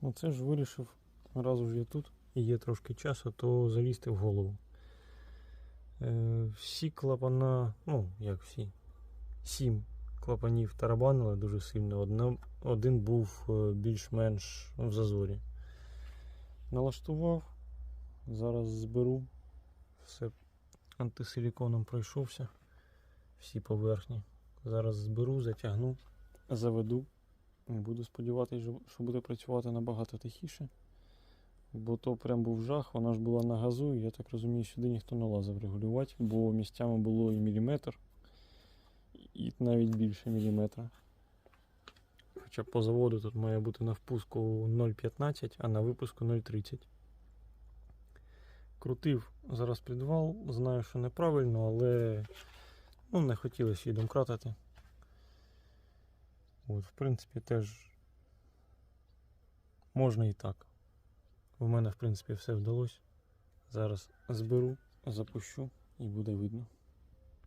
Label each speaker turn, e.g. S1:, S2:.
S1: Ну це ж вирішив, раз уже я тут і є трошки часу, то залізти в голову. Е, всі клапана, ну як всі, сім клапанів тарабанили дуже сильно. Одна, один був е, більш-менш в зазорі. Налаштував, зараз зберу, все антисиліконом пройшовся, всі поверхні. Зараз зберу, затягну, заведу. Буду сподіватися, що буде працювати набагато тихіше. Бо то прям був жах, вона ж була на газу, і я так розумію, сюди ніхто не лазив регулювати, бо місцями було і міліметр, і навіть більше міліметра. Хоча по заводу тут має бути на впуску 0,15, а на випуску 0,30. Крутив зараз підвал, знаю, що неправильно, але ну, не хотілося її домкратити. От, в принципі, теж можна і так. У мене, в принципі, все вдалося. Зараз зберу, запущу і буде видно.